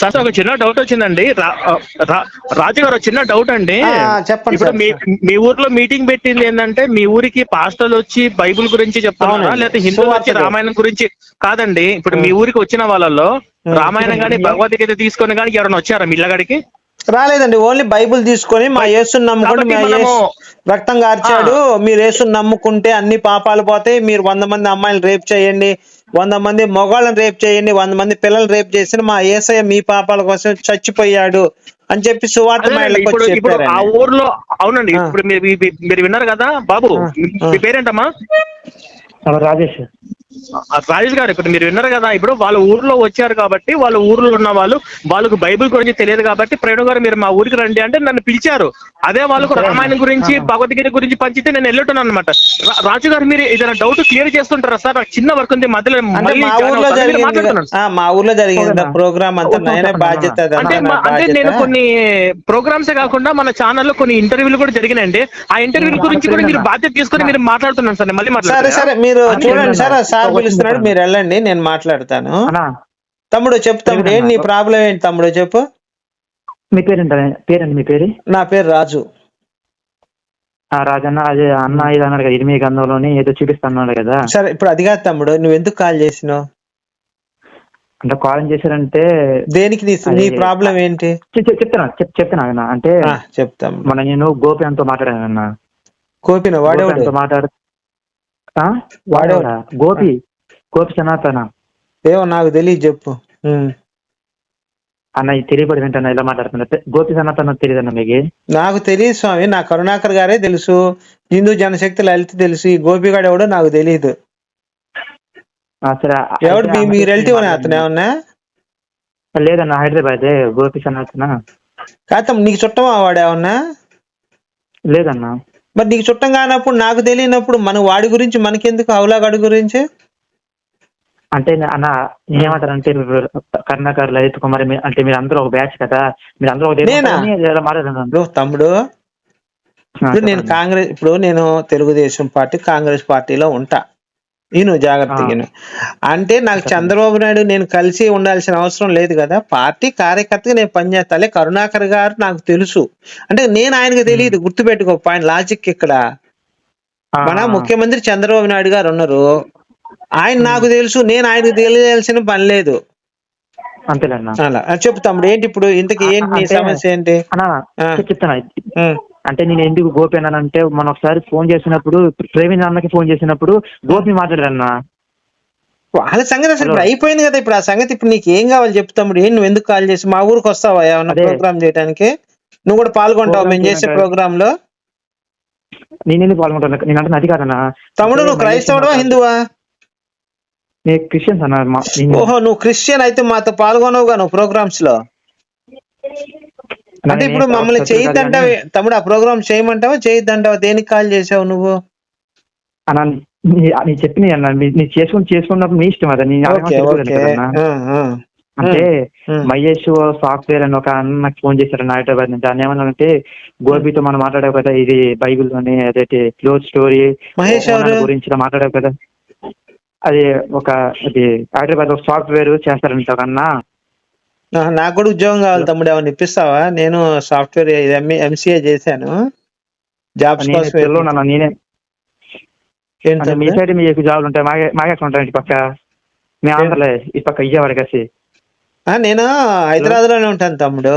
Sir ఒక చిన్న doubt వచ్చిందండి. రాజు గారు ఒక చిన్న డౌట్ అండి. చెప్పండి ఇప్పుడు. మీ మీ ఊర్లో మీటింగ్ పెట్టింది ఏంటంటే మీ ఊరికి పాస్టర్లు వచ్చి బైబిల్ గురించి చెప్తున్నారా. లేకపోతే హిందువులు వచ్చి. రామాయణం గురించి కాదండి. ఇప్పుడు మీ ఊరికి వచ్చిన వాళ్ళలో రామాయణం కానీ భగవద్గీత తీసుకొని కానీ ఎవరైనా వచ్చారా మీ ఇళ్ళగడికి రాలేదండి ఓన్లీ బైబిల్ తీసుకొని మా యేసుని నమ్ముకుంటే కాబట్టి మా యేసు రక్తం కార్చాడు మీరు యేసుని నమ్ముకుంటే అన్ని పాపాలు పోతాయి. మీరు వంద మంది అమ్మాయిలు రేప్ చేయండి. వంద మంది మొగాళ్ళని రేప్ చేయండి. వంద మంది పిల్లలు రేప్ చేసిన మా యేసయ్య మీ పాపాల కోసం చచ్చిపోయాడు అని చెప్పి సువార్త ఆ ఊర్లో అవునండి. ఇప్పుడు మీరు విన్నారు కదా బాబు? మీ పేరేంటమ్మా? రాజేష్. రాజేష్ గారు ఇప్పుడు మీరు విన్నారు కదా ఇప్పుడు వాళ్ళ ఊర్లో వచ్చారు కాబట్టి వాళ్ళ ఊర్లో ఉన్న వాళ్ళు వాళ్ళకు బైబిల్ గురించి తెలియదు కాబట్టి ప్రేణు గారు మీరు మా ఊరికి రండి అంటే నన్ను పిలిచారు. అదే వాళ్ళకు రామాయణం గురించి భగవద్గీత గురించి పంచితే నేను వెళ్ళుతున్నాను అనమాట రాజు గారు మీరు ఏదైనా డౌట్ క్లియర్ చేస్తుంటారా సార్? నాకు చిన్న వర్క్ ఉంది మధ్యలో మా ఊర్లో జరిగింది? ప్రోగ్రామ్ బాధ్యత అంటే అంటే. నేను కొన్ని ప్రోగ్రామ్స్ కాకుండా మన ఛానల్లో కొన్ని ఇంటర్వ్యూలు కూడా జరిగినాయండి. ఆ ఇంటర్వ్యూల గురించి కూడా మీరు బాధ్యత తీసుకొని మీరు మాట్లాడుతున్నాను సార్ నేను మళ్ళీ సరే? సరే మీరు చూడండి? సార్ సార్ పిలుస్తున్నాడు. మీరు వెళ్ళండి నేను మాట్లాడతాను. తమ్ముడు చెప్పు తమ్ముడు ఏంటి నీ ప్రాబ్లం ఏంటి తమ్ముడు చెప్పు? మీ పేరేంట పేరండి మీ పేరు? నా పేరు రాజు. ఆ, రాజన్న అదే అన్న ఇది అన్నాడు కదా ఇరిమి గంధంలోని ఏదో చూపిస్తున్నాడు కదా. సరే ఇప్పుడు అది కాదు తమ్ముడు నువ్వు ఎందుకు కాల్ చేసినావు? అంటే కాల్ చేశారంటే దేనికి నీ ప్రాబ్లం ఏంటి? చెప్- చెప్- చెప్తాను చెప్ చెప్తాను అన్న అంటే ఆ, చెప్తాం మన నేను గోపి అంతో మాట్లాడాను అన్న కోపిన వాడేవాడు మాట్లాడు వాడేవాడా? గోపి? గోపి సనాతన. ఏమో నాకు తెలియదు చెప్పు. అన్న ఇది తెలియబడి వింటాను ఇలా మాట్లాడుతున్నా. గోపి సనాతన తెలియదన్న మీకు? నాకు తెలియదు స్వామి నా కరుణాకర్ గారే తెలుసు. హిందూ జనశక్తి లలిత తెలుసు. ఈ గోపిగాడు ఎవడో నాకు తెలియదు ఎవడు మీ రిలేటివ్ అని అతను ఏమన్నా? లేదన్న హైదరాబాద్ గోపి సనాతన. కాతం నీకు చుట్టమా వాడు ఏమన్నా? లేదన్న. మరి నీకు చుట్టం కానప్పుడు నాకు తెలియనప్పుడు మన వాడి గురించి మనకెందుకు అవులాగాడి గురించి? అంటే అన్న నేనేమంటారంటే కర్ణాకర్ లలిత్ కుమార్ అంటే మీరు అందరూ ఒక బ్యాచ్ కదా మీరు అందరూ ఒక తమ్ముడు ఇప్పుడు నేను కాంగ్రెస్ ఇప్పుడు నేను తెలుగుదేశం పార్టీ కాంగ్రెస్ పార్టీలో ఉంటా. నేను జాగ్రత్తగా విను. అంటే నాకు చంద్రబాబు నాయుడు నేను కలిసి ఉండాల్సిన అవసరం లేదు కదా. పార్టీ కార్యకర్తగా నేను పనిచేస్తాలే. కరుణాకర్ గారు నాకు తెలుసు. అంటే నేను ఆయనకు తెలియదు. గుర్తుపెట్టుకో పాయింట్ లాజిక్ ఇక్కడ. మన ముఖ్యమంత్రి చంద్రబాబు నాయుడు గారు ఉన్నారు. ఆయన నాకు తెలుసు. నేను ఆయనకు తెలియాల్సిన పని లేదు. అలా. ఆ, చెప్పు తమ్ముడు ఏంటి ఇప్పుడు ఇంతకి ఏంటి నీ అంటే- సమస్య ఏంటి? చెప్తాను. అంటే నేను ఎందుకు గోపి అన్నానంటే మన ఒకసారి ఫోన్ చేసినప్పుడు ప్రవీణ్ అన్నకి ఫోన్ చేసినప్పుడు గోపి మాట్లాడారన్న వాళ్ళ సంగతి అసలు ఇప్పుడు. అయిపోయింది కదా ఇప్పుడు ఆ సంగతి. ఇప్పుడు నీకు ఏం కావాలి చెప్పు తమ్ముడు ఏం నువ్వు ఎందుకు కాల్ చేసి మా ఊరికి వస్తావా ఏమన్నా. ప్రోగ్రామ్ చేయడానికి నువ్వు కూడా పాల్గొంటావు మేము చేసే ప్రోగ్రామ్లో నేను ఎందుకు పాల్గొంటాను? నేను అంటే అది కాదన్న తమ్ముడు నువ్వు అంటే క్రైస్తవుడువా మహేష్ హిందువా? క్రిస్టియన్స్ అన్న మా- ఓహో నువ్వు క్రిస్టియన్ అయితే మాతో పాల్గొనవుగా నువ్వు ప్రోగ్రామ్స్లో? అంటే ఇప్పుడు మమ్మల్ని చేయొద్దంటావా? తమ్ముడు ఆ ప్రోగ్రామ్ చేయమంటావా? చేయొద్దంటావా? దేనికి కాల్ చేసావు నువ్వు? అన్న నీ- చెప్పిన అన్న నీ- చేసుకుని చేసుకున్నప్పుడు మీ ఇష్టం అదే. అంటే. మహేష్ సాఫ్ట్వేర్ అని ఒక అన్న నాకు ఫోన్ చేశారు హైదరాబాద్ నుంచి దాన్ని ఏమన్నానంటే గోపితో మనం మాట్లాడావు కదా ఇది బైబిల్ అని అదే క్లోజ్ స్టోరీ? గురించి మాట్లాడావు కదా అది ఒక అది హైదరాబాద్ ఒక సాఫ్ట్వేర్ చేస్తారంట ఆ, నాకు కూడా ఉద్యోగం కావాలి తమ్ముడు ఏమన్నా ఇప్పిస్తావా? నేను సాఫ్ట్వేర్ ఎంసీఏ చేశాను. జాబ్స్ కోసం నేనే. మీ? సైడ్ మీకు జాబ్లు ఉంటాయి మాకే మాకే ఉంటాయి పక్క. మీ ఆంధ్రలో ఈ పక్క ఇయ్యేవాడు కలిసి. నేను హైదరాబాద్లోనే ఉంటాను తమ్ముడు.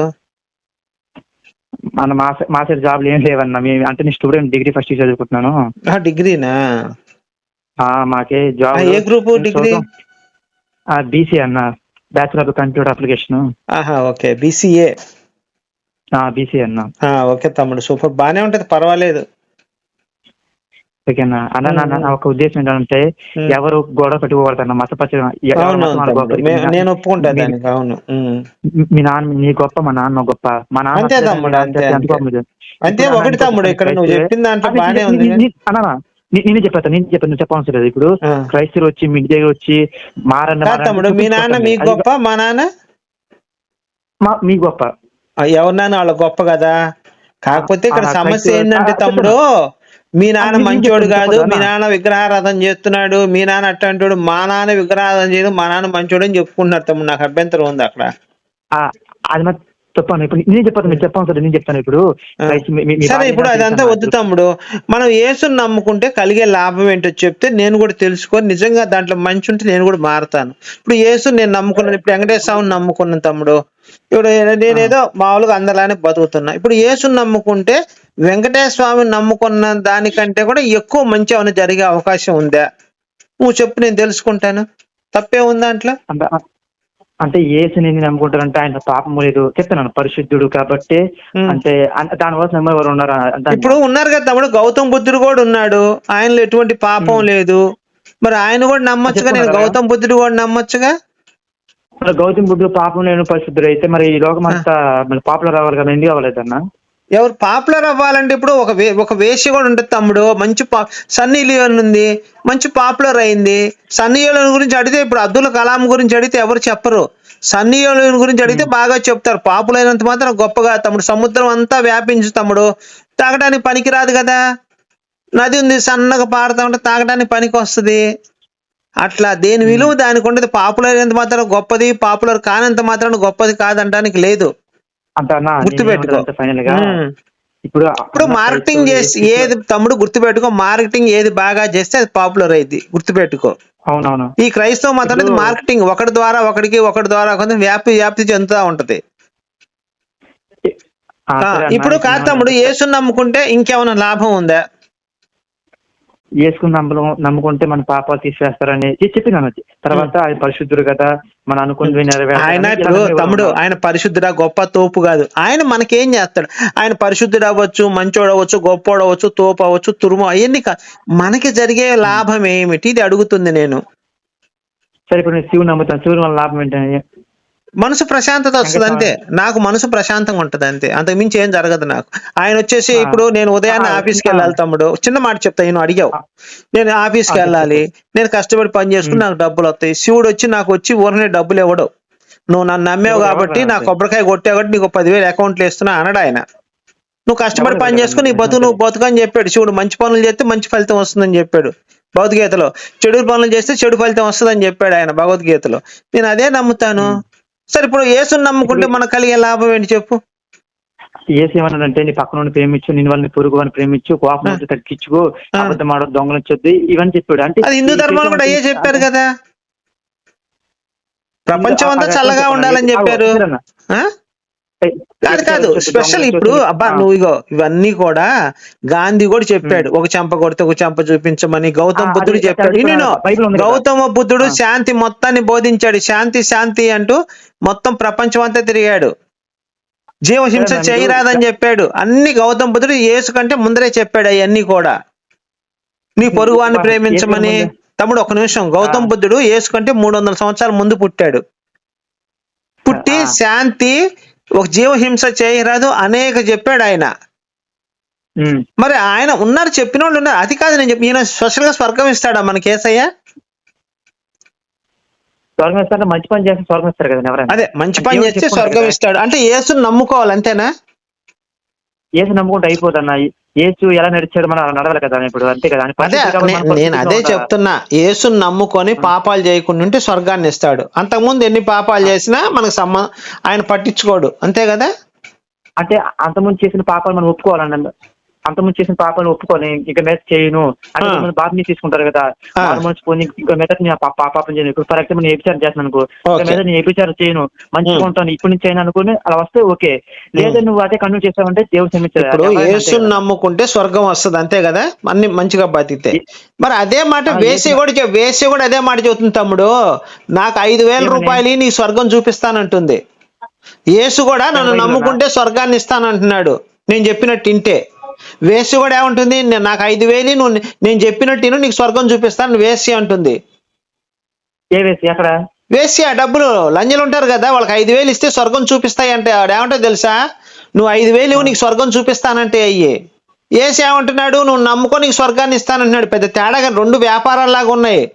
మన మా మా సైడ్ జాబ్లు ఏం లేవన్న. మీ అంటే నేను స్టూడెంట్ డిగ్రీ ఫస్ట్ ఇయర్ చదువుకుంటున్నాను. డిగ్రీనా మాకే జాబ్ ఏ గ్రూప్ డిగ్రీ బీసీ అన్న. బ్యాచులర్ ఆఫ్ కంప్యూటర్ అప్లికేషన్ ఆహా ఓకే. బీసీఏ బీసీ అన్న. ఓకే తమ్ముడు. సూపర్. బానే ఉంటది పర్వాలేదు. ఓకేనా? అన్న నా- ఒక ఉద్దేశం ఏంటంటే. ఎవరు గొడవ పెట్టుకోకూడదన్న మతపచ్చ ఎవరి అవును మతం వాళ్ళ తమ్ముడు. గొప్ప. మే- నేను ఒప్పుకుంటా దానికి. అవును. మీ నాన్న నీ గొప్ప మా నాన్న గొప్ప. మా నాన్న అంతే తమ్ముడు, అంతే, ఒకటి తమ్ముడు ఇక్కడ నువ్వు చెప్పిన దాంట్లో బానే ఉంది. అన్న నేనే చెప్పాను నేను చెప్పాను నువ్వు చెప్పవలసిన లేదు. ఇప్పుడు. క్రైస్తవులు వచ్చి మీ దగ్గర వచ్చి మారన్న తమ్ముడు మీ నాన్న మీ. గొప్ప మా నాన్న? మా- మీ గొప్ప. ఎవరి నాన్న? వాళ్ళ గొప్ప కదా. కాకపోతే ఇక్కడ సమస్య ఏంటంటే తమ్ముడు మీ నాన్న నేను మంచోడు కాదు మీ. నాన్న విగ్రహారాధన చేస్తున్నాడు మీ నాన్న అట్టంటాడు మా నాన్న విగ్రహారాధన చేయదు మా నాన్న మంచోడు అని చెప్పుకుంటున్నారు తమ్ముడు నాకు అభ్యంతరం ఉంది అక్కడ. అది చెప్పాను. ఇప్పుడు నేను చెప్పాను మీరు చెప్పాను సార్ నేను చెప్తాను ఇప్పుడు. సరే ఇప్పుడు అదంతా వద్దు? తమ్ముడు. మనం యేసుని నమ్ముకుంటే కలిగే లాభం ఏంటో చెప్తే నేను కూడా తెలుసుకొని నిజంగా దాంట్లో మంచి ఉంటే నేను కూడా మారుతాను. ఇప్పుడు యేసు నేను నమ్ముకున్నాను ఇప్పుడు వెంకటేశ్వర స్వామిని నమ్ముకున్నాను తమ్ముడు. ఇప్పుడు నేనేదో మామూలుగా అందరిలానే బతుకుతున్నా. ఇప్పుడు యేసుని నమ్ముకుంటే వెంకటేశ్వర స్వామిని నమ్ముకున్న దానికంటే కూడా ఎక్కువ మంచి ఏమైనా జరిగే అవకాశం ఉందా? నువ్వు చెప్పు నేను తెలుసుకుంటాను. తప్పే ఉంది దాంట్లో? అంటే అంటే ఏసు నేను నమ్ముకుంటారంటే ఆయన పాపం లేదు. చెప్తున్నాను పరిశుద్ధుడు కాబట్టి. అంటే దానివల్ల నమ్మే వారు ఉన్నారు? ఇప్పుడు ఉన్నారు కదా తమ్ముడు గౌతమ్ బుద్ధుడు కూడా ఉన్నాడు. ఆయనలో ఎటువంటి పాపం లేదు. మరి ఆయన కూడా నమ్మొచ్చుగా? నేను? గౌతమ్ బుద్ధుడు కూడా నమ్మొచ్చుగా? గౌతమ్ బుద్ధుడు పాపం లేని పరిశుద్ధుడు అయితే మరి ఈ లోకం అంతా పాపులర్ అవ్వాలి కదా ఎందుకు అవ్వలేదన్నా? ఎవరు పాపులర్ అవ్వాలంటే ఇప్పుడు ఒక వే ఒక వేష కూడా ఉంటుంది తమ్ముడు. మంచి పా సన్నీ లియోన్ ఉంది. మంచి పాపులర్ అయింది. సన్నీ లియోన్ గురించి అడిగితే ఇప్పుడు అబ్దుల్ కలాం గురించి అడిగితే ఎవరు చెప్పరు. సన్నీ లియోన్ గురించి అడిగితే బాగా చెప్తారు. పాపులర్ అయినంత మాత్రం గొప్పగా తమ్ముడు. సముద్రం అంతా వ్యాపించు తమ్ముడు. తాగడానికి పనికిరాదు కదా. నది ఉంది సన్నగా పారుతా ఉంటే తాగడానికి పనికి వస్తుంది. అట్లా దేని విలువ? దానికి ఉండదు పాపులర్ అయినంత మాత్రం గొప్పది. పాపులర్ కానంత మాత్రం గొప్పది కాదనడానికి లేదు. గుర్తుపెట్టుకో. ఫైనల్గా ఉమ్. ఇప్పుడు ఇప్పుడు మార్కెటింగ్ చేసి ఏది తమ్ముడు గుర్తుపెట్టుకో మార్కెటింగ్ ఏది బాగా చేస్తే అది పాపులర్ అయింది గుర్తుపెట్టుకో. అవునవును. ఈ క్రైస్తవ మతం అనేది మార్కెటింగ్ ఒకటి ద్వారా ఒకటికి ఒకటి ద్వారా కొంచెం వ్యాప్తి వ్యాప్తి చెందుతా ఉంటది. ఇప్పుడు కాదు తమ్ముడు యేసుని నమ్ముకుంటే ఇంకేమైనా లాభం ఉందా? వేసుకుని నమ్మకం నమ్ముకుంటే మన పాపాలు తీసేస్తారని చెప్పినాను తర్వాత ఆయన పరిశుద్ధుడు కదా మన అనుకుని ఆయన ఇప్పుడు తమ్ముడు ఆయన పరిశుద్ధుడా గొప్ప తోపు కాదు. ఆయన మనకేం చేస్తాడు? ఆయన పరిశుద్ధుడు అవ్వచ్చు మంచోడు అవ్వచ్చు గొప్పోడు అవ్వచ్చు తోపు అవ్వచ్చు తురుము అవన్నీ మనకి జరిగే లాభం ఏమిటి? ఇది అడుగుతుంది నేను. సరే ఇప్పుడు నేను శివుని నమ్ముతాను. శివుని వల్ల లాభం ఏంటని? మనసు ప్రశాంతత వస్తుంది అంతే. నాకు మనసు ప్రశాంతంగా ఉంటది అంతే. అంతకు మించి ఏం జరగదు నాకు. ఆయన వచ్చేసి. ఇప్పుడు నేను ఉదయాన్నే ఆఫీస్కి. వెళ్ళాలి తమ్ముడు. చిన్న మాట చెప్తా నేను అడిగావు. నేను ఆఫీస్కి వెళ్ళాలి. నేను కష్టపడి పని చేసుకుని నాకు డబ్బులు వస్తాయి. శివుడు వచ్చి నాకు వచ్చి ఊరనే డబ్బులు ఇవ్వడు. నువ్వు నన్ను నమ్మావు కాబట్టి నా. కొబ్బరికాయ కొట్టావు కాబట్టి నీకు పదివేలు అకౌంట్లో ఇస్తున్నా అనడు ఆయన. నువ్వు కష్టపడి పని చేసుకుని నీ బతుకు నువ్వు బతుకు అని చెప్పాడు. శివుడు మంచి పనులు చేస్తే మంచి ఫలితం వస్తుందని చెప్పాడు భగవద్గీతలో. చెడు పనులు చేస్తే చెడు ఫలితం వస్తుందని చెప్పాడు ఆయన భగవద్గీతలో. నేను అదే నమ్ముతాను. సరే ఇప్పుడు యేసుని నమ్ముకుంటే మనకు కలిగే లాభం ఏంటి చెప్పు? ఏసి ఏమన్నాడంటే నీ పక్కన ప్రేమించు నీ వాళ్ళని పొరుగు అని ప్రేమించు కోపం తగ్గించుకో. అబద్ధం ఆడ దొంగలించొద్దు ఇవన్నీ చెప్పాడు. అంటే అది హిందూ ధర్మాలు కూడా అయ్యే చెప్పారు కదా? ప్రపంచం అంతా చల్లగా ఉండాలని. చెప్పారు. కాదు కాదు స్పెషల్ ఇప్పుడు. అబ్బా. నువ్వు ఇగో ఇవన్నీ కూడా గాంధీ కూడా చెప్పాడు ఒక చెంప కొడితే ఒక చెంప చూపించమని గౌతమ బుద్ధుడు చెప్పాడు నేను. గౌతమ బుద్ధుడు. శాంతి మొత్తాన్ని బోధించాడు శాంతి శాంతి అంటూ మొత్తం ప్రపంచం అంతా తిరిగాడు జీవహింస చేయరాదని చెప్పాడు అన్ని గౌతమ బుద్ధుడు యేసు కంటే ముందరే చెప్పాడు అవన్నీ కూడా నీ పొరుగు వాడిని యేసు ప్రేమించమని తమ్ముడు ఒక నిమిషం గౌతమ. బుద్ధుడు యేసు కంటే మూడు వందల సంవత్సరాల ముందు పుట్టాడు పుట్టి. శాంతి ఒక జీవహింస చేయరాదు అనేక చెప్పాడు ఆయన. మరి ఆయన ఉన్నారు చెప్పిన వాళ్ళు ఉన్నారు. అది కాదు నేను చెప్పి ఈయన స్పెషల్గా స్వర్గం ఇస్తాడా మనకి ఏసయ్య? స్వర్గం ఇస్తారంటే మంచి పని చేస్తే స్వర్గం ఇస్తారు కదా ఎవరైనా. అదే మంచి పని చేస్తే స్వర్గం. ఇస్తాడు. అంటే యేసుని నమ్ముకోవాలి అంతేనా? ఏసు నమ్ముకుంటే అయిపోదన్న. ఏసు ఎలా నడిచాడు మనం అలా నడవాలి కదా ఇప్పుడు అంతే కదా అదే నేను అదే. చెప్తున్నా యేసుని నమ్ముకొని పాపాలు చేయకుండా ఉంటే స్వర్గాన్ని ఇస్తాడు. అంతకుముందు ఎన్ని పాపాలు చేసినా మనకు సంబంధం ఆయన పట్టించుకోడు. అంతే కదా? అంటే అంతకుముందు చేసిన పాపాలు మనం ఒప్పుకోవాలన్న అంతకుముందు చేసిన పాపాలను ఒప్పుకొని ఇక మీద చేయను అంటే. కొంతమంది బాప్ని తీసుకుంటారు కదా ఆ. మారు మనసు పోని ఇంకా మీద నేను పాపం చేయను ఇప్పుడు ఫర్ ఎగ్జాంపుల్ నేను ఏపిచారం చేస్తున్నాను అనుకో ఇక. మీద నేను ఏపిచారం చేయను మంచిగా. ఉంటాను ఇప్పటి నుంచి అయినా అనుకుని అలా వస్తే ఓకే లేదా నువ్వు అదే కన్ను చేస్తావంటే దేవుడు అంతే యేసుని. నమ్ముకుంటే స్వర్గం వస్తుంది అంతే కదా అన్ని మంచిగా బతికితే మరి అదే మాట వేసి కూడా వేసి కూడా అదే మాట చెబుతుంది తమ్ముడు నాకు ఐదు వేల? రూపాయలు నీ స్వర్గం చూపిస్తానంటుంది యేసు కూడా నన్ను? నమ్ముకుంటే స్వర్గాన్ని ఇస్తానంటున్నాడు నేను చెప్పినట్టు ఇంటే వేసి కూడా ఏమంటుంది? "నే- నాకు ఐదు వేలు నువ్వు నేను చెప్పినట్టు నీకు స్వర్గం చూపిస్తాను వేసి అంటుంది ఏ వేసి ఆ డబ్బులు లంజలు ఉంటారు కదా వాళ్ళకి ఐదు వేలు ఇస్తే స్వర్గం చూపిస్తాయి అంటే ఆడేమంటో తెలుసా? నువ్వు ఐదు వేలు ఇవ్వు, నీకు స్వర్గం చూపిస్తానంటే అయ్యి. ఏసి ఏమంటున్నాడు? నువ్వు నమ్ముకో నీకు స్వర్గాన్ని ఇస్తానంటున్నాడు పెద్ద తేడాగా రెండు వ్యాపారాల్లాగా ఉన్నాయి.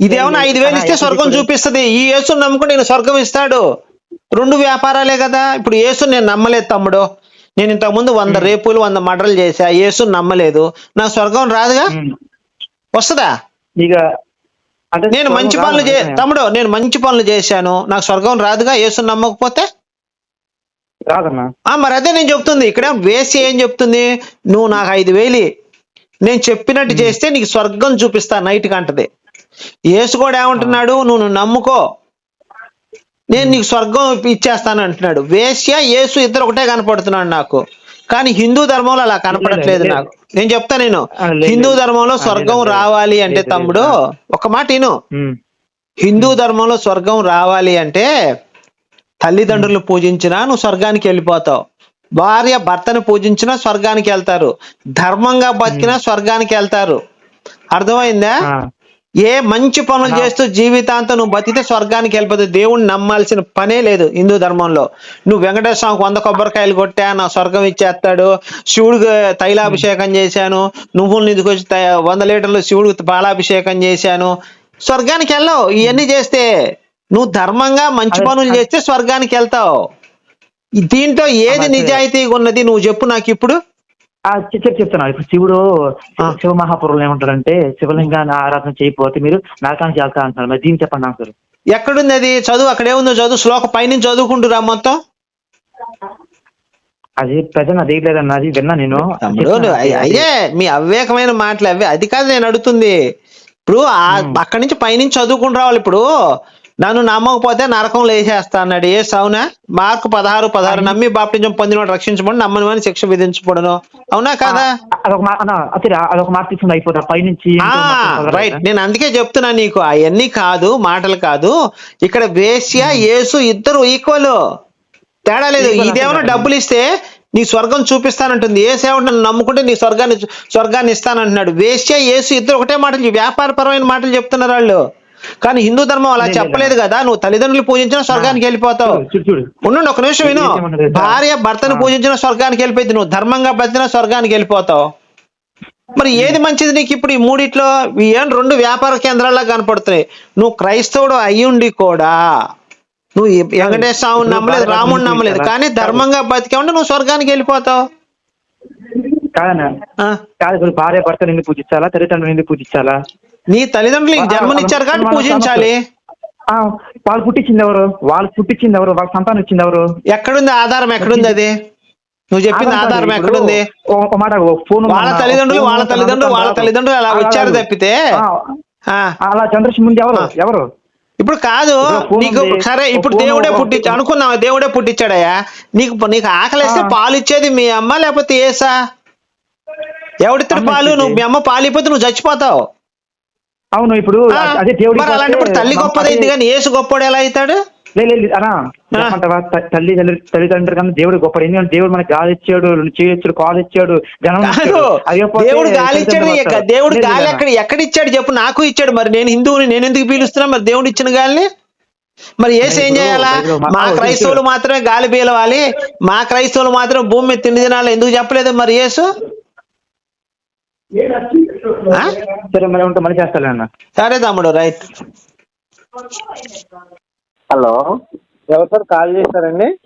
ఇదేమన్నా ఐదు వేలు ఇస్తే స్వర్గం చూపిస్తుంది. ఈ యేసు నమ్ముకుని నేను స్వర్గం ఇస్తాడు. రెండు వ్యాపారాలే కదా. ఇప్పుడు యేసు నేను నమ్మలేదు తమ్ముడు. నేను ఇంతకు ముందు వంద రేపులు వంద మర్డర్లు చేశా. యేసు నమ్మలేదు. నా స్వర్గం రాదుగా. వస్తుందా? ఇక అంటే నేను మంచి పనులు చే. తమ్ముడు నేను మంచి పనులు చేశాను. నాకు స్వర్గం రాదుగా? యేసు నమ్మకపోతే? రాదన్నా. మరి అదే నేను చెప్తుంది. ఇక్కడ వేసి ఏం చెప్తుంది? నువ్వు నాకు ఐదు వేలు. నేను చెప్పినట్టు చేస్తే నీకు స్వర్గం చూపిస్తా నైట్ కంటది యేసు కూడా ఏమంటున్నాడు? నువ్వు నమ్ముకో. నేను నీకు స్వర్గం ఇచ్చేస్తాను అంటున్నాడు వేశ్య యేసు ఇద్దరు ఒకటే కనపడుతున్నాడు నాకు కానీ హిందూ ధర్మంలో అలా కనపడట్లేదు లేదు, లేదు. నాకు నేను చెప్తా నేను హిందూ. ధర్మంలో స్వర్గం. రావాలి అంటే. తమ్ముడు ఒక మాట విను ఉమ్. హిందూ ధర్మంలో స్వర్గం రావాలి అంటే తల్లిదండ్రులు పూజించినా నువ్వు స్వర్గానికి వెళ్ళిపోతావు భార్య భర్తను పూజించినా స్వర్గానికి వెళ్తారు ధర్మంగా బతికినా స్వర్గానికి వెళ్తారు అర్థమైందా ఏ మంచి పనులు. చేస్తూ జీవితాంతం నువ్వు బతికితే స్వర్గానికి వెళ్ళిపోతావు దేవుణ్ణి నమ్మాల్సిన పనే లేదు హిందూ ధర్మంలో నువ్వు వెంకటేశ్వర స్వామికి వంద కొబ్బరికాయలు కొట్టా నా స్వర్గం ఇచ్చేస్తాడు శివుడికి తైలాభిషేకం చేశాను నువ్వులు నిధికొచ్చి వంద లీటర్లు శివుడికి పాలాభిషేకం చేశాను స్వర్గానికి వెళ్ళవు ఇవన్నీ చేస్తే నువ్వు ధర్మంగా మంచి పనులు. చేస్తే స్వర్గానికి వెళ్తావు దీంట్లో ఏది. నిజాయితీగా ఉన్నది నువ్వు చెప్పు నాకు ఇప్పుడు ఆ, చెప్ చెప్ చెప్తున్నా ఇప్పుడు శివుడు. శివ మహాపురులు ఏమంటారంటే శివలింగాన్ని ఆరాధన చేయకపోతే మీరు నరకానికి వెళ్తా అంటున్నారు. మరి దీనికి చెప్పండి నాకు ఎక్కడుంది అది చదువు అక్కడ ఏముందో చదువు? శ్లోక పైనుంచి చదువుకుంటురా మొత్తం? అది ప్రజలు అది లేదన్న అది విన్నా నేను. అయ్య- మీ అవివేకమైన మాటలు అవే. అది కాదు నేను అడుగుతుంది. ఇప్పుడు. అక్కడి నుంచి పైనుంచి చదువుకుని రావాలి. ఇప్పుడు నన్ను నమ్మకపోతే నరకంలో వేసేస్తా అన్నాడు ఏ అవునా? మార్కు పదహారు పదహారు. నమ్మి బాప్టిజం పొందిన రక్షించబడి నమ్మని వాని శిక్ష విధించబడను. అవునా కాదా? అదొక అయిపోతా పైనుంచి రైట్ నేను అందుకే చెప్తున్నా నీకు అవన్నీ కాదు మాటలు కాదు. ఇక్కడ వేశ్య యేసు ఇద్దరు ఈక్వల్ తేడా లేదు. ఇదేమన్నా అంతే డబ్బులు ఇస్తే నీ స్వర్గం చూపిస్తానంటుంది. ఏ సేవ నన్ను నమ్ముకుంటే నీ స్వర్గాన్ని స్వర్గాన్ని ఇస్తానంటున్నాడు. వేశ్య యేసు ఇద్దరు ఒకటే మాటలు వ్యాపారపరమైన మాటలు చెప్తున్నారు వాళ్ళు. కానీ హిందూ ధర్మం అలా లేదు, లేదు. చెప్పలేదు కదా. నువ్వు తల్లిదండ్రులు పూజించిన స్వర్గానికి వెళ్ళిపోతావు. చూడు చూడు ఉండు ఒక నిమిషం విను? భార్య భర్తను. పూజించిన స్వర్గానికి వెళ్ళిపోయింది. నువ్వు ధర్మంగా బతిన స్వర్గానికి వెళ్ళిపోతావు. మరి ఏది మంచిది నీకు ఇప్పుడు ఈ మూడిట్లో? ఏం రెండు వ్యాపార కేంద్రాల్లో కనపడుతున్నాయి. నువ్వు క్రైస్తవుడు అయ్యుండి కూడా. నువ్వు వెంకటేశ్వర స్వామిని నమ్మలేదు భర్తను నమ్మలేదు? కానీ ధర్మంగా బతికే ఉంటే నువ్వు స్వర్గానికి వెళ్ళిపోతావు. కాదన్న. కాదు భార్య భర్తను ఎందుకు పూజించాలా? తల్లిదండ్రులు ఎందుకు పూజించాలా? నీ తల్లిదండ్రులు జన్మనిచ్చారు కాబట్టి మన పూజించాలి. ఆ, వాళ్ళు పుట్టించింది ఎవరు? వాళ్ళు పుట్టించింది ఎవరు? వాళ్ళ సంతానం ఇచ్చింది ఎవరు? ఎక్కడుంది ఆధారం? ఎక్కడుంది అది? నువ్వు చెప్పింది ఆధారం ఎక్కడుంది? వాళ్ళ తల్లిదండ్రులు వాళ్ళ తల్లిదండ్రులు వాళ్ళ తల్లిదండ్రులు అలా. వచ్చారు తప్పితే. అలా చంద్రశ్ ముందు ఎవరు. ఎవరు? ఇప్పుడు కాదు నీకు. సరే ఇప్పుడు దేవుడే పుట్టించా అనుకున్నావు? దేవుడే పుట్టించాడయ్యా? నీకు నీకు ఆకలిస్తే. పాలు ఇచ్చేది మీ అమ్మ లేకపోతే ఏసా? ఎవడిస్తాడు పాలు. నువ్వు మీ అమ్మ పాలు ఇవ్వకపోతే నువ్వు చచ్చిపోతావు. అవును ఇప్పుడు అదే దేవుడి అలాంటప్పుడు తల్లి గొప్పదైంది కానీ ఏసు గొప్పడు ఎలా అవుతాడు? అనా త- తల్లి తల్లి తల్లిదండ్రులు కన్నా దేవుడు గొప్ప ఎందుకంటే దేవుడు మనకి గాలి ఇచ్చాడు చేయొచ్చాడు కాలు ఇచ్చాడు జనం దేవుడు గాలి ఇచ్చాడు. దేవుడు లేదు, గాలి లేదు ఎక్కడ ఎక్కడ ఇచ్చాడు చెప్పు? నాకు ఇచ్చాడు. మరి నేను హిందువుని నేను ఎందుకు పీలుస్తున్నా? మరి దేవుడు ఇచ్చిన గాలిని? మరి ఏసు ఏం చేయాలా? మా- క్రైస్తవులు మాత్రమే గాలి పీలవాలి. మా క్రైస్తవులు మాత్రం భూమి మీద తిండి తినాలి. ఎందుకు చెప్పలేదు మరి యేసు? ఆ? సరే మరి ఉంటే మళ్ళీ చేస్తాలే అన్న. సరే తమ్ముడు రైట్. హలో. ఎవరు సార్? కాల్ చేశారండి?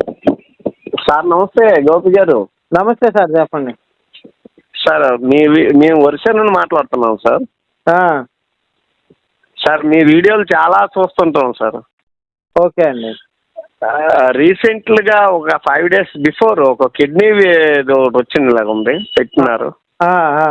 సార్ నమస్తే గోపి గారు. నమస్తే సార్ చెప్పండి. సార్ మీ వి- మేము వరుస నుండి మాట్లాడుతున్నాం సార్. ఆ, సార్ మీ వీడియోలు చాలా చూస్తుంటాం సార్. ఓకే అండి. రీసెంట్గా ఒక ఫైవ్ డేస్ బిఫోర్ ఒక కిడ్నీ ఏదో ఒకటి వచ్చింది ఇలాగ ఉంది పెట్టినారు. ఆ, ఆ.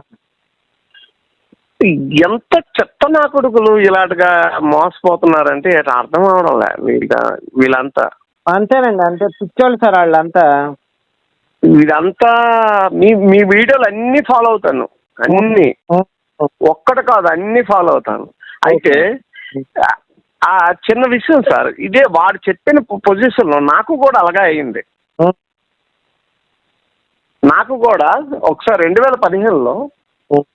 ఎంత చెత్త నా కొడుకులు ఇలాంటిగా మోసపోతున్నారంటే అర్థం అవడం లే వీళ్ళ వీళ్ళంతా. అంతేనండి అంతే పిచ్చోళ్ళు సార్ వాళ్ళంతా. ఇదంతా మీ మీ వీడియోలు అన్ని ఫాలో అవుతాను అన్ని. ఒక్కటి కాదు అన్ని ఫాలో అవుతాను. అయితే ఆ- ఆ చిన్న విషయం సార్ ఇదే వాడు చెప్పిన పొజిషన్లో నాకు కూడా అలాగే అయింది. నాకు కూడా ఒకసారి రెండు వేల పదిహేనులో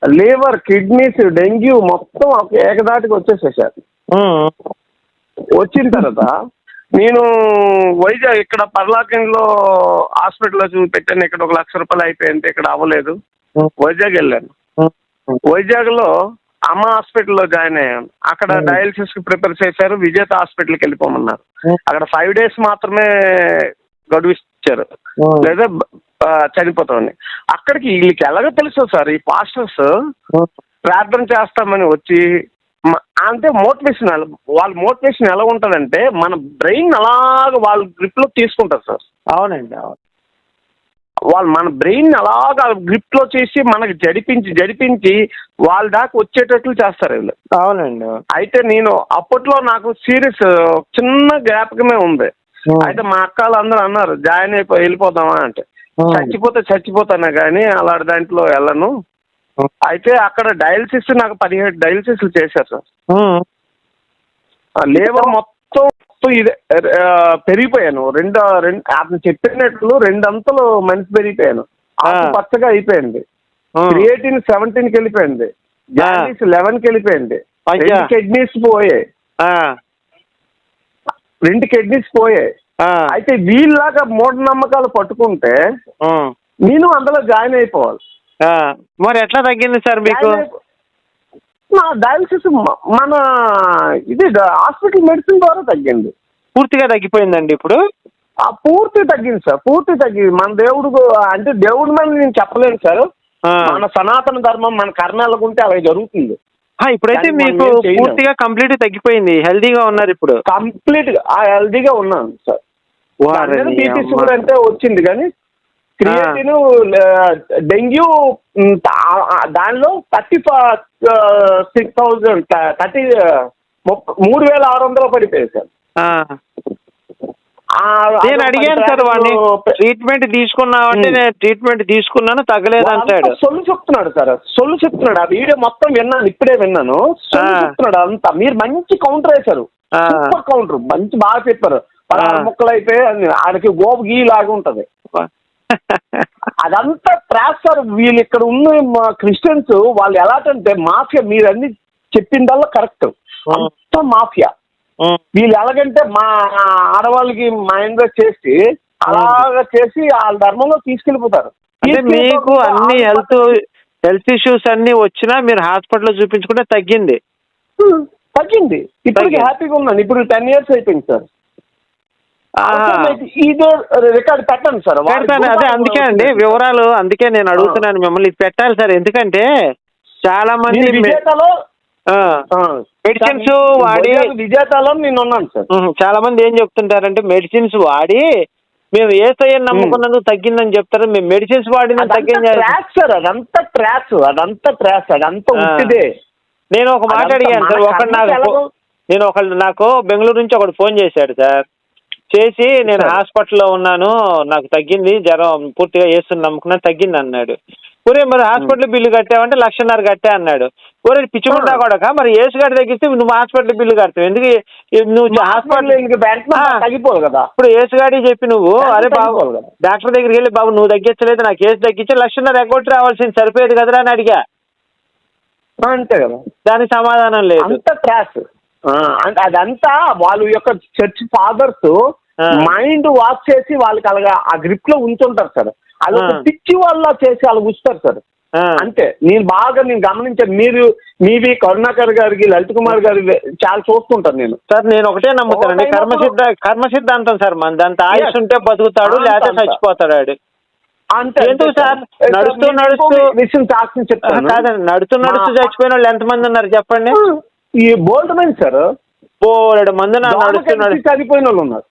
లివర్ కిడ్నీస్ డెంగ్యూ మొత్తం ఒక ఏకదాటికి వచ్చేసేసారు. వచ్చిన తర్వాత నేను వైజాగ్ ఇక్కడ పర్లాకంలో హాస్పిటల్లో చూపెట్టాను. ఇక్కడ ఒక లక్ష రూపాయలు అయిపోయింది. ఇక్కడ అవ్వలేదు. వైజాగ్ వెళ్ళాను. వైజాగ్లో అమ్మ హాస్పిటల్లో జాయిన్ అయ్యాను. అక్కడ డయాలసిస్కి ప్రిపేర్ చేశారు. విజేత హాస్పిటల్కి వెళ్ళిపోమన్నారు. అక్కడ ఫైవ్ డేస్ మాత్రమే గడువు ఇచ్చారు లేదా చనిపోతామని. అక్కడికి వీళ్ళకి ఎలాగో తెలుసు సార్ ఈ పాస్టర్స్ ప్రార్థన చేస్తామని వచ్చి అంటే మోటివేషన్ వాళ్ళ మోటివేషన్ ఎలా ఉంటుందంటే మన బ్రెయిన్ అలాగ వాళ్ళ గ్రిప్లో తీసుకుంటారు సార్. అవునండి అవును. వాళ్ళు మన బ్రెయిన్ అలాగా గ్రిప్లో చేసి మనకి జడిపించి జడిపించి వాళ్ళ దాకా వచ్చేటట్లు చేస్తారు వీళ్ళు. అవునండి అవును. అయితే నేను అప్పట్లో నాకు సీరియస్ చిన్న జ్ఞాపకమే ఉంది. అయితే మా అక్కలు అందరూ అన్నారు జాయిన్ అయిపోయి వెళ్ళిపోదామా అంటే. చచ్చిపోతే చచ్చిపోతాను కానీ అలాంటి దాంట్లో వెళ్ళను. అయితే అక్కడ డయాలసిస్ నాకు పదిహేడు డయాలసిస్ చేశారు సార్. లేబర్ మొత్తం మొత్తం ఇదే పెరిగిపోయాను. రెండు రెండు అతను చెప్పినట్లు రెండంతలు మనిషి పెరిగిపోయాను. పచ్చగా అయిపోయింది. క్రియేటిన్ సెవెంటీన్కి వెళ్ళిపోయింది. జాండీస్ లెవెన్కి వెళ్ళిపోయింది. రెండు కిడ్నీస్ పోయాయి. రెండు కిడ్నీస్ పోయాయి. అయితే వీళ్ళలాగా మూఢనమ్మకాలు పట్టుకుంటే. నేను అందులో జాయిన్ అయిపోవాలి. మరి ఎట్లా తగ్గింది సార్ మీకు? నా డయాలసిస్ మన ఇది హాస్పిటల్ మెడిసిన్ ద్వారా తగ్గింది. పూర్తిగా తగ్గిపోయిందండి ఇప్పుడు? ఆ పూర్తి తగ్గింది సార్ పూర్తి తగ్గింది. మన దేవుడు అంటే దేవుడి మీద నేను చెప్పలేను సార్. మన సనాతన ధర్మం మన కర్ణాలకుంటే అలా జరుగుతుంది. ఇప్పుడైతే మనం మీకు. పూర్తిగా కంప్లీట్ తగ్గిపోయింది హెల్దీగా ఉన్నారు ఇప్పుడు. కంప్లీట్గా హెల్దీగా ఉన్నాను సార్. బీపీ. షుగర్ అంటే వచ్చింది కానీ క్రియేటిన్ డెంగ్యూ దానిలో థర్టీ సిక్స్ థౌజండ్ థర్టీ మూడు వేల ఆరు వందలు పడిపోయాయి సార్. నేను అడిగాను సార్ వాడిని ట్రీట్మెంట్ తీసుకున్నావు అంటే ఉమ్. నేను ట్రీట్మెంట్ తీసుకున్నాను తగ్గలేదు అంటాడు. సొల్లు చెప్తున్నాడు సార్ సొల్లు చెప్తున్నాడు. ఆ వీడియో మొత్తం విన్నాను ఇప్పుడే విన్నాను. సొల్లు. చెప్తున్నాడు అంతా. మీరు మంచి కౌంటర్ వేశారు. సూపర్ కౌంటర్ మంచి బాగా చెప్పారు. పదహారు. ముక్కలు అయితే ఆడికి గోపు గీ లాగా ఉంటది అదంతా ట్రాక్ సార్ వీళ్ళు ఇక్కడ ఉన్న మా క్రిస్టియన్స్ వాళ్ళు ఎలాంటంటే మాఫియా మీరు అన్ని చెప్పిందల్లా కరెక్ట్ అంతా మాఫియా. వీళ్ళు ఎలాగంటే మా ఆడవాళ్ళకి మైండ్ చేసి అలాగా చేసి వాళ్ళ ధర్మంలో తీసుకెళ్ళిపోతారు మీకు అన్ని హెల్త్ హెల్త్ ఇష్యూస్ అన్ని వచ్చినా మీరు హాస్పిటల్లో చూపించుకుంటే తగ్గింది తగ్గింది ఇప్పటికి. హ్యాపీగా ఉన్నాను ఇప్పుడు టెన్ ఇయర్స్ అయిపోయింది సార్. ఇదే రికార్డ్ పెట్టండి సార్. వాడి పెడతాను. అదే అందుకే అండి వివరాలు అందుకే నేను అడుగుతున్నాను మిమ్మల్ని. ఇది పెట్టాలి సార్ ఎందుకంటే చాలా మంది నేను మె- విజేతలో ఆ, ఆ, Medicines సార్, వాడి- విజేతలో నేను ఉన్నాను సార్. చాలా మంది ఏం చెప్తుంటారంటే మెడిసిన్స్ వాడి మేము ఏసయ్యని నమ్ముకున్నందుకు తగ్గిందని చెప్తారు. మేము మెడిసిన్స్ వాడిన తగ్గింది? సార్ అదంతా అదంతా నేను ఒక మాట అడిగాను సార్ ఒకడు కర్మకి నాకు నేను ఒకళ్ళు నాకు బెంగళూరు నుంచి ఒకడు ఫోన్ చేశాడు సార్. చేసి నేను. హాస్పిటల్లో ఉన్నాను నాకు తగ్గింది జ్వరం పూర్తిగా వేస్తున్న నమ్ముకున్నా తగ్గింది అన్నాడు ఒరే మరి హాస్పిటల్ బిల్లు కట్టావంటే లక్షన్నర కట్టా అన్నాడు ఒరే పిచ్చిముండా ఆ. కొడక మరి ఏసు గడి తగ్గిస్తే నువ్వు హాస్పిటల్ బిల్లు కడతావు ఎందుకు నువ్వు హాస్పిటల్. తగ్గిపోదు కదా ఇప్పుడు ఏసుగాడి చెప్పి నువ్వు అరే బాబు. డాక్టర్ దగ్గరికి వెళ్ళి బాబు నువ్వు తగ్గించలేదు నాకు కేసు తగ్గించి లక్షన్నర ఎగ్గొట్టి రావాల్సింది సరిపోయేది కదరా అని అడిగా అంతే కదా దానికి సమాధానం లేదు అంత అంటే అదంతా వాళ్ళ యొక్క చర్చ్ ఫాదర్స్. మైండ్ వాష్ చేసి వాళ్ళకి అలాగా ఆ గ్రిప్లో ఉంచుంటారు సార్ అది ఒక. పిచ్చి వాళ్ళ చేసి అలా ఉంచుతారు సార్. అంతే నేను బాగా నేను గమనించాను మీరు మీవి కరుణాకర్ గారికి లలిత్ కుమార్ గారి చాలా చూస్తుంటాను నేను సార్ నేను ఒకటే నమ్ముతానండి ఒకటైనప్పుడు- కర్మ సిద్ధ కర్మ సిద్ధాంతం సార్ మన దాంతో ఆయుష్. ఉంటే బతుకుతాడు లేకపోతే. చచ్చిపోతాడు ఆడు ఎందుకు అంతే సార్? నడుస్తూ నడుస్తూ- విషయం కాదండి నడుస్తూ నడుస్తూ చచ్చిపోయిన వాళ్ళు ఎంతమంది ఉన్నారు చెప్పండి ఈ బోల్డ్ మెన్ సార్? బోలెడు మంది నడుస్తున్నాడు. చనిపోయిన వాళ్ళు ఉన్నారు.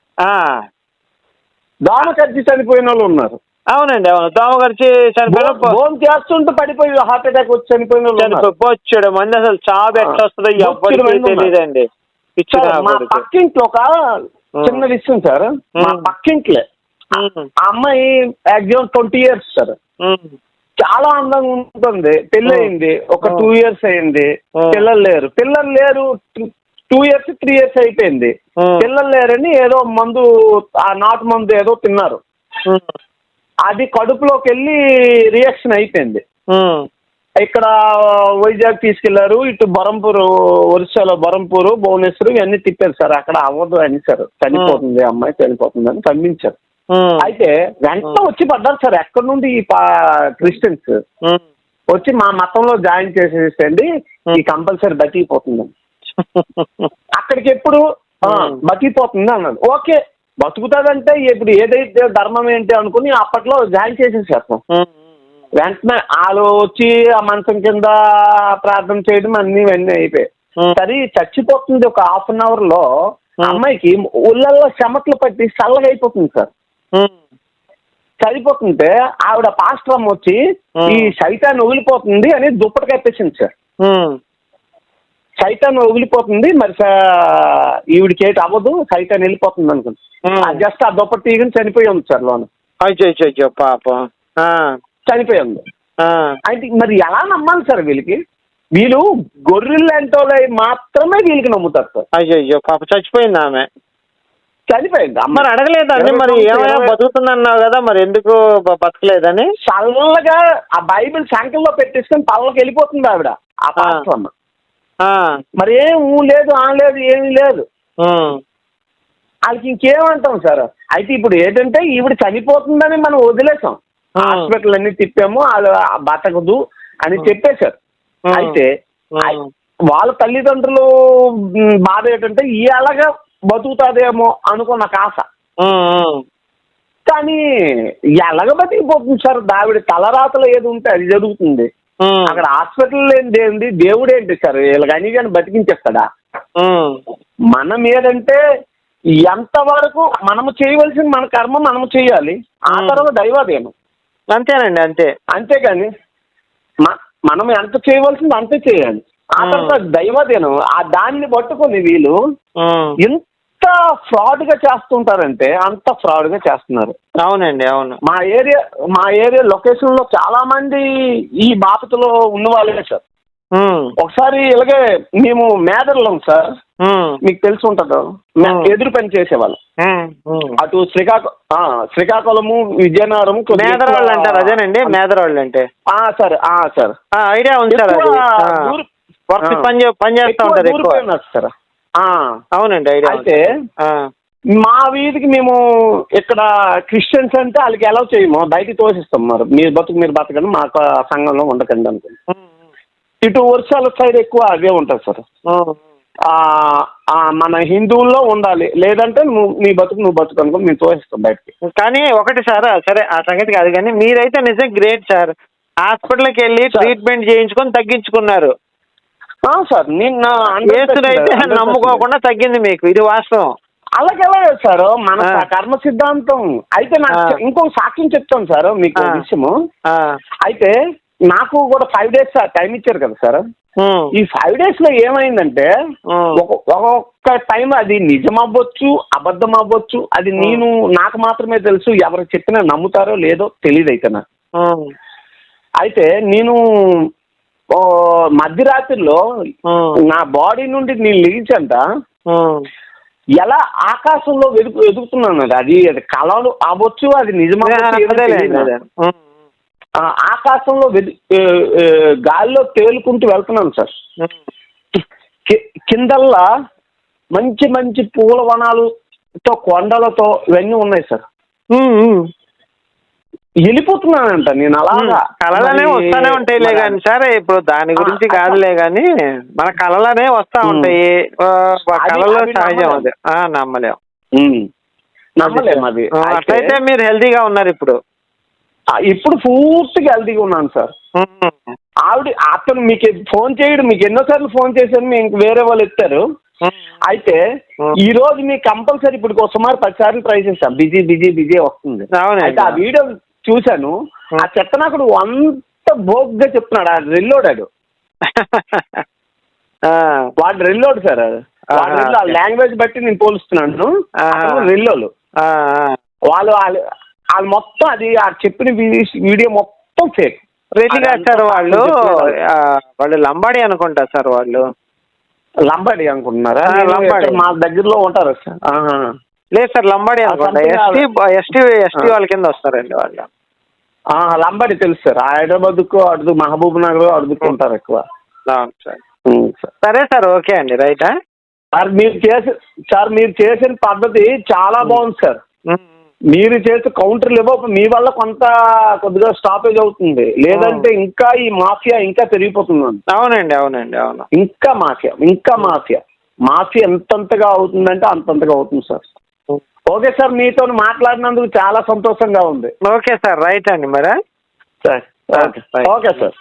దోమ కరిచి చనిపోయిన వాళ్ళు ఉన్నారు. అవునండి అవును. దోమ గడిచి చనిపోయిన చేస్తుంటే పడిపోయి హార్ట్ అటాక్ వచ్చి చనిపోయిన వాళ్ళు. చనిపోయి మంది అసలు చావు ఎట్లా వస్తుందో మంది. తెలియదండి మా. పక్కింట్లో ఒక చిన్న విషయం సార్. మా. పక్కింట్లే. ఆ అమ్మాయి ఎగ్జామ్ ట్వంటీ ఇయర్స్ సార్. చాలా అందంగా ఉంటుంది. పెళ్ళి అయింది ఒక. టూ ఇయర్స్ అయింది. పిల్లలు లేరు. పిల్లలు లేరు టూ ఇయర్స్ త్రీ ఇయర్స్ అయిపోయింది. పిల్లలు లేరని ఏదో మందు ఆ నాటు మందు ఏదో తిన్నారు. అది కడుపులోకి వెళ్ళి రియాక్షన్ అయిపోయింది. ఇక్కడ వైజాగ్ తీసుకెళ్ళారు. ఇటు బరంపూరు ఒరిస్సాలో బరంపూరు భువనేశ్వర్ ఇవన్నీ తిప్పారు సార్. అక్కడ అవ్వదు అని సార్. చనిపోతుంది అమ్మాయి చనిపోతుంది అని పంపించారు. అయితే వెంటనే వచ్చి పడ్డారు సార్. ఎక్కడి నుండి ఈ క్రిస్టియన్స్. వచ్చి మా మతంలో జాయిన్ చేసేసండి ఈ కంపల్సరీ బతికిపోతుంది అక్కడికి ఎప్పుడు. బతికిపోతుంది అన్నాడు. ఓకే బతుకుతాదంటే ఇప్పుడు ఏదైతే ధర్మం ఏంటి అనుకుని అప్పట్లో జాయిన్ ఉమ్, వెంటనే వాళ్ళు వచ్చి ఆ మంచం కింద ప్రార్థన చేయడం అన్ని ఇవన్నీ అయిపోయాయి. సరే చచ్చిపోతుంది ఒక హాఫ్ అన్ అవర్లో. అమ్మాయికి ఒళ్ళల్లో చెమట్లు పట్టి చల్లగా అయిపోతుంది సార్. చనిపోతుంటే ఆవిడ పాస్టర్ అమ్మ వచ్చి. ఈ సైతాన్ని వదిలిపోతుంది అని దుప్పటి కప్పేసింది సార్. సైతాన్ వదిలిపోతుంది మరి ఈవిడికి ఏటి అవ్వదు సైతాన్ వెళ్ళిపోతుంది అనుకుంది. జస్ట్ ఆ దుప్పటి తీగని చనిపోయి ఉంది సార్ లోన. అయ్యో పాపం. చనిపోయి ఉంది. ఆ. అయితే మరి ఎలా నమ్మాలి సార్ వీళ్ళకి? వీళ్ళు గొర్రెలు లాంటి వాళ్ళై మాత్రమే వీళ్ళకి నమ్ముతారు సార్. అయ్యో పాప చచ్చిపోయింది ఆమె. చనిపోయింది మరి అడగలేదండి మరి ఏమైనా బతుకుతుందన్నావు కదా మరి ఎందుకు బతకలేదని? చల్లగా ఆ బైబిల్ సంఖ్యలో పెట్టేసుకొని పళ్ళకి వెళ్ళిపోతుంది ఆవిడ ఆ మరి ఏం ఊ లేదు ఆ లేదు ఏమీ లేదు. వాళ్ళకి ఇంకేమంటాం సార్? అయితే ఇప్పుడు ఏంటంటే ఈవిడ చనిపోతుందని మనం వదిలేసాం. హాస్పిటల్ అన్ని తిప్పాము వాళ్ళు బతకదు అని చెప్పేశారు. అయితే వాళ్ళ తల్లిదండ్రులు బాధ ఏంటంటే ఎలాగా బతుకుతాదేమో అనుకున్న కాస. కానీ ఎలాగ బతికిపోతుంది సార్ దావిడ తలరాతలో ఏది ఉంటే అది జరుగుతుంది. అక్కడ హాస్పిటల్ ఏంటి దేవుడు ఏంటి సార్ వీళ్ళకి అని కానీ బతికించేస్తాడా. మనం ఏదంటే ఎంతవరకు మనము చేయవలసిన మన కర్మ మనము చేయాలి ఆ. తర్వాత దైవాదేనం అంతేనండి అంతే అంతేగాని మ- మనం ఎంత చేయవలసింది అంతే చేయాలి ఆ. తర్వాత దైవాదేనం ఆ దాన్ని పట్టుకొని వీళ్ళు ఉమ్. ఎంత ఫ్రాడ్గా చేస్తుంటారంటే అంత ఫ్రాడ్గా చేస్తున్నారు. అవునండి అవును. మా ఏరియా మా ఏరియా లొకేషన్లో చాలా మంది ఈ బాపతలో ఉన్న వాళ్ళే సార్. ఒకసారి ఇలాగే మేము మేదర్లం సార్. మీకు తెలిసి ఉంటుందో. ఎదురు పని చేసేవాళ్ళం. అటు శ్రీకాకుళం శ్రీకాకుళము విజయనగరం మేదరాళ్ళు అంటారు అదేనండి? మేదరాళ్ళు అంటే? ఆ, సార్ ఆ, సార్. ఆ, ఐడియా ఉంది సార్ వర్క్. పని పని చేస్తా ఉంటారు సార్. అవునండి ఐడియా. అయితే. మా వీధికి మేము ఇక్కడ క్రిస్టియన్స్ అంటే వాళ్ళకి ఎలా చేయము. బయటికి తోసిస్తాం మరి. మీరు బతుకు మీరు బతకండి. ఆ సంఘంలో ఉండకండి అనుకుంది ఉమ్. ఇటు వర్షాల సైడ్ ఎక్కువ అవే ఉంటుంది సార్. మన హిందువుల్లో ఉండాలి. లేదంటే నువ్వు నీ బతుకు నువ్వు బతుకు అనుకో మేము తోసిస్తాం బయటికి. కానీ ఒకటి సార్ సరే ఆ సంగతి కాదు. కానీ మీరైతే నిజం గ్రేట్ సార్. హాస్పిటల్కి వెళ్ళి. ట్రీట్మెంట్ చేయించుకొని తగ్గించుకున్నారు. సార్ నిన్న ఏసునైతే నమ్ముకోకుండా తగ్గింది మీకు ఇది వాస్తవం అలాగే అలాగే సార్ మన. కర్మ సిద్ధాంతం అయితే నాకు ఇంకొక సాక్ష్యం చెప్తాను సార్ మీకు. విషయము. అయితే నాకు కూడా ఫైవ్ డేస్ టైం ఇచ్చారు కదా సార్. ఈ ఫైవ్ డేస్లో ఏమైందంటే ఒక్కొక్క టైం అది నిజం అవ్వచ్చు అబద్ధం అవ్వచ్చు అది నేను నాకు మాత్రమే తెలుసు ఎవరు చెప్పినా నమ్ముతారో లేదో తెలియదు అయితే నాకు. అయితే నేను మధ్యరాత్రిలో. నా బాడీ నుండి నేను లేచంట ఉమ్. ఎలా ఆకాశంలో వెతుకు వెతుకుతున్నాను అది. అది కళలు అవ్వచ్చు అది. ఆ, ఆకాశంలో గాలిలో తేలుకుంటూ వెళ్తున్నాను సార్ కిందల్లా మంచి మంచి పూల వనాలతో కొండలతో ఇవన్నీ ఉన్నాయి సార్. వెళ్ళిపోతున్నానంట నేను అలాగా కళలనే వస్తానే ఉంటాయిలే కానీ సరే ఇప్పుడు దాని గురించి కాదులే కానీ మన కళలనే వస్తా. ఉంటాయి కళలో సహజం. అది ఆ, నమ్మలేం. నమ్మలేము అట్లయితే మీరు హెల్తీగా ఉన్నారు ఇప్పుడు ఇప్పుడు పూర్తిగా హెల్తీగా ఉన్నాను సార్. ఆవిడ అతను మీకు ఫోన్ చేయడు మీకు ఎన్నోసార్లు ఫోన్ చేశాను మీకు వేరే వాళ్ళు ఉమ్. అయితే. ఈ రోజు మీకు కంపల్సరీ ఇప్పుడు ఒక సుమారు పది సార్లు ట్రై చేశాను బిజీ బిజీ బిజీ వస్తుంది. అయితే ఆ వీడియో చూశాను. ఆ. చెత్తనాకుడు అంత బోగ్గా చెప్తున్నాడు. ఆ రెల్లోడాడు ఆ. వాడు రెల్లోడు సార్ ఓకే. లాంగ్వేజ్ బట్టి నేను పోలుస్తున్నాను. రెల్లోలు ఆ, ఆ. వాళ్ళు వాళ్ళు వాళ్ళు మొత్తం అది ఆ చెప్పిన వీడియో- వీడియో మొత్తం ఫేక్ రెడ్డి గారు సార్ వాళ్ళు? ఆ, వాళ్ళు లంబాడి అనుకుంటా సార్ వాళ్ళు. లంబాడి అనుకుంటున్నారా? ఆ, నేను లంబాడి. మా దగ్గరలో ఉంటారు సార్. లేదు సార్ లంబాడి ఆ, అనుకుంటా. ఎస్టీ ఆ- ఎస్టీ ఎస్టీ ఆ. వాళ్ళ కింద వస్తారండి వాళ్ళు. ఆ, లంబాడి తెలుసు సార్. హైదరాబాద్కు అడుగు మహబూబ్ నగర్ అడుగుతూ ఉంటారు ఎక్కువ. అవును సార్. సార్. సరే ఓకే అండి. రైటా సార్ మీరు చేసి సార్ మీరు చేసిన పద్ధతి చాలా బాగుంది సార్. మీరు చేసే కౌంటర్లు ఇవ్వ మీ వల్ల కొంత కొద్దిగా స్టాపేజ్ అవుతుంది. లేదంటే ఇంకా ఈ మాఫియా ఇంకా పెరిగిపోతుంది అవునండి అవునండి అవును. ఇంకా మాఫియా ఇంకా మాఫియా. మాఫియా ఎంతంతగా అవుతుందంటే అంతంతగా అవుతుంది సార్. ఓకే సార్ మీతో మాట్లాడినందుకు చాలా సంతోషంగా ఉంది. ఓకే సార్ రైట్ అండి మరి. Sir okay okay sir.